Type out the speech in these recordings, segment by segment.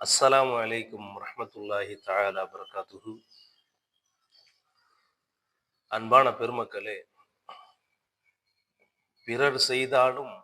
அஸ்லாம் வலைக்கும் ரஹமத்துல்லாஹி தாலா பரகாத்துஹு அன்பான பெருமக்களே பிறர் செய்தாலும்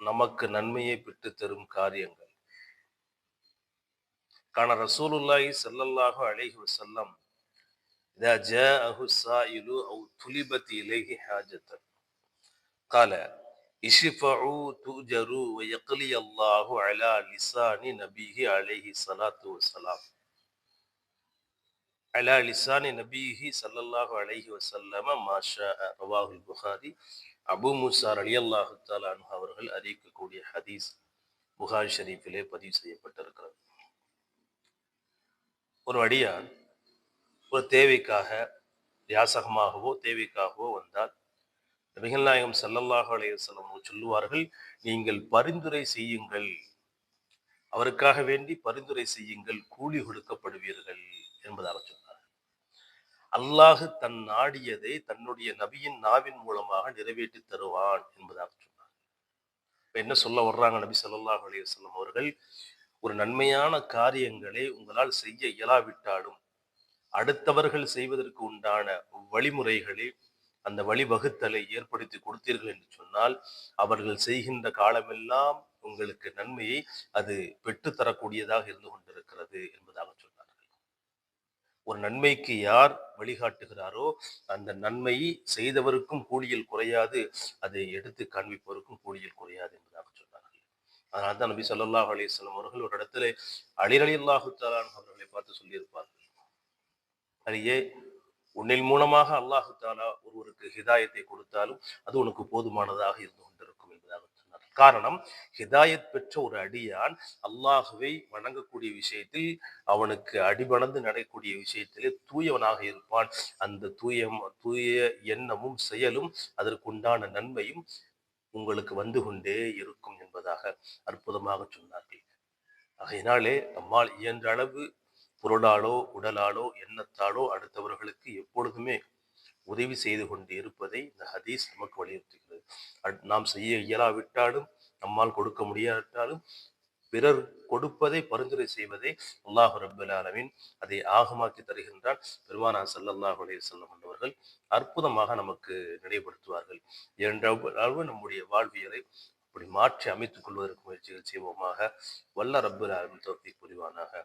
நமக்கு நன்மையை பெற்று தரும் காரியங்கள். கான ரசூலுல்லாஹி சல்லல்லாஹு அலைஹி செல்லம் இதா ஜா அஹு சாயிலு அவு துலிபத் இலேஹி ஹாஜத்தன். கால اشفعوا تؤجروا ويقلي الله على لسان نبيه عليه الصلاة والسلام على لسان نبيه صلى الله عليه وسلم ما شاء رواه البخاري அபு மூசா அலி அல்லாஹு தாலானு அவர்கள் அறிவிக்கக்கூடிய ஹதீஸ் புகாரி ஷரீஃபிலே பதிவு செய்யப்பட்டிருக்கிறது ஒரு அடியான் ஒரு தேவைக்காக யாசகமாகவோ தேவைக்காகவோ வந்தால் நபிகள் நாயகம் சல்லல்லாஹு அலையம் சொல்லுவார்கள் நீங்கள் பரிந்துரை செய்யுங்கள். அவருக்காக வேண்டி பரிந்துரை செய்யுங்கள். கூலி கொடுக்கப்படுவீர்கள் என்பதாக சொன்னார் அல்லாஹு தன் நாடியதை தன்னுடைய நபியின் நாவின் மூலமாக நிறைவேற்றி தருவான் என்பதாக சொன்னார் இப்ப என்ன சொல்ல வர்றாங்க நபி சல்லாஹ் அலையம் அவர்கள்? ஒரு நன்மையான காரியங்களை உங்களால் செய்ய இயலாவிட்டாலும் அடுத்தவர்கள் செய்வதற்கு உண்டான வழிமுறைகளை அந்த வழிவகுத்தலை ஏற்படுத்தி கொடுத்தீர்கள் என்று சொன்னால் அவர்கள் செய்கின்ற காலமெல்லாம் உங்களுக்கு நன்மையை அது பெற்று தரக்கூடியதாக இருந்து கொண்டிருக்கிறது என்பதாக சொன்னார்கள். ஒரு நன்மைக்கு யார் வழிகாட்டுகிறாரோ அந்த நன்மையை செய்தவருக்கும் கூலியில் குறையாது அதை எடுத்து காண்பிப்பவருக்கும் கூலியில் குறையாது என்பதாக சொன்னார்கள். அதனால தான் நபி சொல்லாஹ் அலிஸ்லாம் அவர்கள் ஒரு இடத்துல அலிரலி அல்லாஹு அவர்களை பார்த்து சொல்லியிருப்பார்கள். அரியே உன்னில் மூலமாக அல்லாஹு தாலா ஒருவருக்கு ஹிதாயத்தை கொடுத்தாலும் அது உனக்கு போதுமானதாக இருந்து கொண்டிருக்கும் என்பதாக சொன்னார். காரணம் ஹிதாயத் பெற்ற ஒரு அடியான் அல்லாஹுவை வணங்கக்கூடிய விஷயத்தில் அவனுக்கு அடிபணந்து நடக்கக்கூடிய விஷயத்திலே தூயவனாக இருப்பான். அந்த தூய தூய எண்ணமும் செயலும் அதற்குண்டான நன்மையும் உங்களுக்கு வந்து கொண்டே இருக்கும் என்பதாக அற்புதமாக சொன்னார்கள். ஆகையினாலே நம்மால் இயன்ற அளவு பொருளாலோ உடலாலோ எண்ணத்தாலோ அடுத்தவர்களுக்கு எப்பொழுதுமே உதவி செய்து கொண்டு இருப்பதை இந்த ஹதீஸ் நமக்கு வலியுறுத்துகிறது. அட்- நாம் செய்ய இயலாவிட்டாலும் நம்மால் கொடுக்க முடியாவிட்டாலும் பிறர் கொடுப்பதை பரிந்துரை செய்வதை அல்லாஹு ரபுல் ஆலமீன். அதை ஆகமாக்கி தருகின்றான் பெருமானா ஸல்லல்லாஹு அலைஹி வஸல்லம் என்பவர்கள். அற்புதமாக நமக்கு நினைவுபடுத்துவார்கள். இரண்டாவது நம்முடைய வாழ்வியலை அப்படி மாற்றி அமைத்துக் கொள்வதற்கு முயற்சிகள் செய்வோமாக. வல்ல ரப்பல் ஆலமின் தோப்பி புரிவானாக.